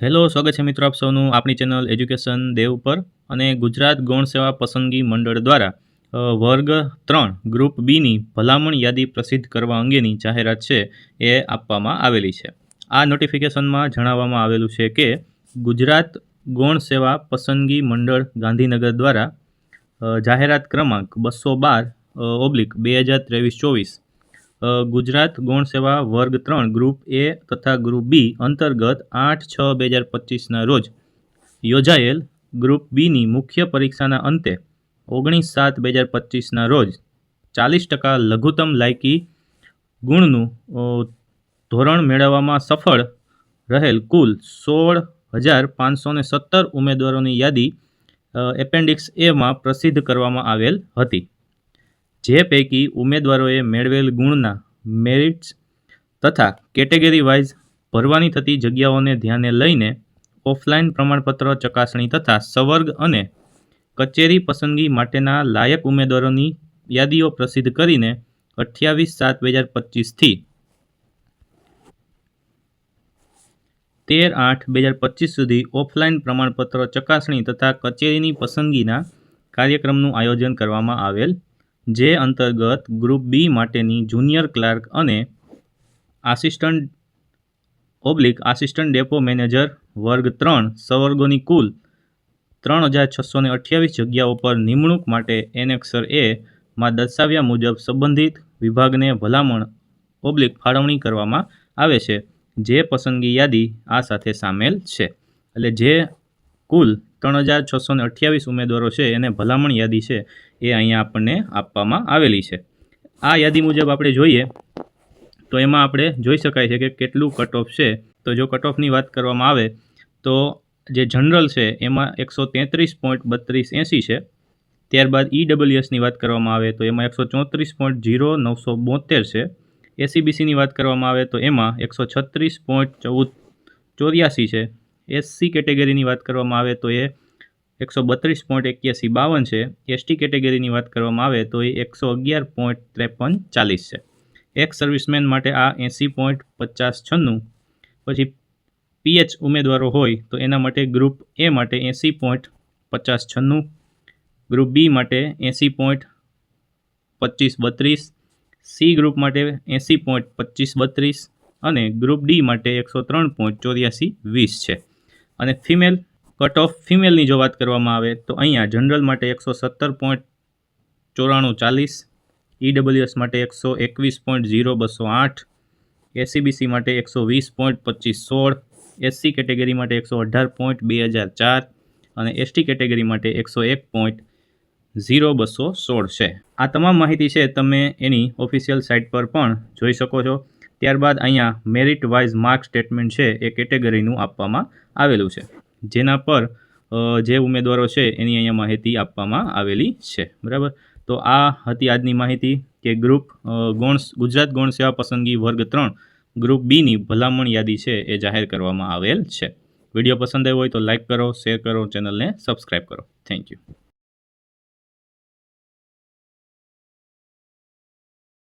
Hello, સ્વાગત છે મિત્રો આપ સૌનું આપણી ચેનલ એજ્યુકેશન દેવ પર અને ગુજરાત ગૌણ સેવા પસંદગી મંડળ દ્વારા વર્ગ ત્રણ, ગ્રુપ બીની ભલામણ યાદી પ્રસિદ્ધ કરવા અંગેની જાહેરાત છે એ આપવામાં આવેલી છે. આ નોટિફિકેશનમાં જણાવવામાં આવેલું છે કે, ગુજરાત ગૌણ સેવા પસંદગી મંડળ ગાંધીનગર દ્વારા જાહેરાત ક્રમાંક બસો બાર ઓબ્લિક બે હજાર ત્રેવીસ ચોવીસ ગુજરાત ગૌણ સેવા વર્ગ ત્રણ, ગ્રુપ એ તથા ગ્રુપ બી અંતર્ગત આઠ છ બે હજાર પચીસના રોજ યોજાયેલ ગ્રુપ બીની મુખ્ય પરીક્ષાના અંતે ઓગણીસ સાત બે હજાર પચીસના રોજ ચાલીસ ટકા લઘુત્તમ લાયકી ગુણનું ધોરણ મેળવવામાં સફળ રહેલ કુલ સોળ હજાર પાંચસોને સત્તર ઉમેદવારોની યાદી એપેન્ડિક્સ એમાં પ્રસિદ્ધ કરવામાં આવેલ હતી. જે પૈકી ઉમેદવારોએ મેળવેલ ગુણના મેરિટ્સ તથા કેટેગરી વાઇઝ ભરવાની થતી જગ્યાઓને ધ્યાને લઈને ઓફલાઈન પ્રમાણપત્ર ચકાસણી તથા સવર્ગ અને કચેરી પસંદગી માટેના લાયક ઉમેદવારોની યાદીઓ પ્રસિદ્ધ કરીને અઠ્યાવીસ સાત બે હજાર પચીસથી તેર આઠ બે હજાર પચીસ સુધી ઓફલાઈન પ્રમાણપત્ર ચકાસણી તથા કચેરીની પસંદગીના કાર્યક્રમનું આયોજન કરવામાં આવેલ જે અંતર્ગત ગ્રુપ બી માટેની જુનિયર ક્લાર્ક અને assistant oblique assistant depot manager વર્ગ ત્રણ સવર્ગોની કુલ ત્રણ હજાર છસો ને અઠ્યાવીસ જગ્યાઓ પર નિમણૂક માટે એનેક્સર એ માં દર્શાવ્યા મુજબ સંબંધિત વિભાગને ભલામણ ઓબ્લિક ફાળવણી કરવામાં આવે છે. જે પસંદગી યાદી આ સાથે સામેલ છે. એટલે જે કુલ ત્રણ હજાર છસો ને અઠ્યાવીસ ઉમેદવારો છે એને ભલામણ યાદી છે એ અહીંયા આપણને આપવામાં આવેલી છે. આ યાદી મુજબ આપણે જોઈએ તો એમાં આપણે જોઈ શકાય છે કે કેટલું કટ ઓફ છે. તો જો કટ ઓફની વાત કરવામાં આવે તો જે જનરલ છે એમાં એકસો તેત્રીસ પોઈન્ટ બત્રીસ એંસી છે. ત્યારબાદ ઈડબલ્યુએસની વાત કરવામાં આવે તો એમાં એકસો ચોત્રીસ પોઈન્ટ જીરો નવસો બોતેર છે. એસીબીસીની વાત કરવામાં આવે તો એમાં એકસો છત્રીસ પોઈન્ટ ચૌદ ચોર્યાસી છે. એસસી કેટેગરીની વાત કરવામાં આવે તો એ એકસો બત્રીસ પોઈન્ટ એક્યાસી બાવન છે. એસટી કેટેગરીની વાત કરવામાં આવે તો એ એકસો અગિયાર પોઈન્ટ ત્રેપન ચાલીસ છે. એક્સ સર્વિસમેન માટે આ એંસી પોઈન્ટ પચાસ છન્નું. પછી પીએચ ઉમેદવારો હોય તો એના માટે ગ્રુપ એ માટે એંસી પોઈન્ટ પચાસ છન્નું. ગ્રુપ બી માટે એંસી પોઈન્ટ પચીસ બત્રીસ. સી ગ્રુપ માટે એંસી પોઈન્ટ પચીસ બત્રીસ. અને ગ્રુપ ડી માટે એકસો ત્રણ પોઈન્ટ ચોર્યાસી વીસ છે. અને ફિમેલ કટ ઓફ ફિમેલની જો વાત કરવામાં આવે તો અહીંયા જનરલ માટે એકસો સત્તર પોઈન્ટ ચોરાણું ચાલીસ ઈડબ્લ્યુએસ માટે એકસો એકવીસ પોઈન્ટ ઝીરો બસો આઠ એસીબીસી માટે એકસો વીસ પોઈન્ટ પચીસ સોળ એસસી કેટેગરી માટે એકસો અઢાર પોઈન્ટ બે હજાર ચાર અને એસટી કેટેગરી માટે એકસો એક પોઈન્ટ ઝીરો બસો સોળ છે. આ તમામ માહિતી છે તમે એની ઓફિશિયલ સાઇટ પર પણ જોઈ શકો છો. ત્યારબાદ અહીંયા મેરિટ વાઇઝ માર્ક સ્ટેટમેન્ટ છે એ કેટેગરીનું આપવામાં આવેલું છે. જેના પર જે ઉમેદવારો છે એની અહીંયા માહિતી આપવામાં આવેલી છે. બરાબર? તો આ હતી આજની માહિતી કે ગ્રુપ ગૌણ, ગુજરાત ગૌણ સેવા પસંદગી વર્ગ ત્રણ ગ્રુપ બીની ભલામણ યાદી છે એ જાહેર કરવામાં આવેલ છે. વીડિયો પસંદ આવ્યો હોય તો લાઇક કરો શેર કરો ચેનલને સબસ્ક્રાઈબ કરો. Thank you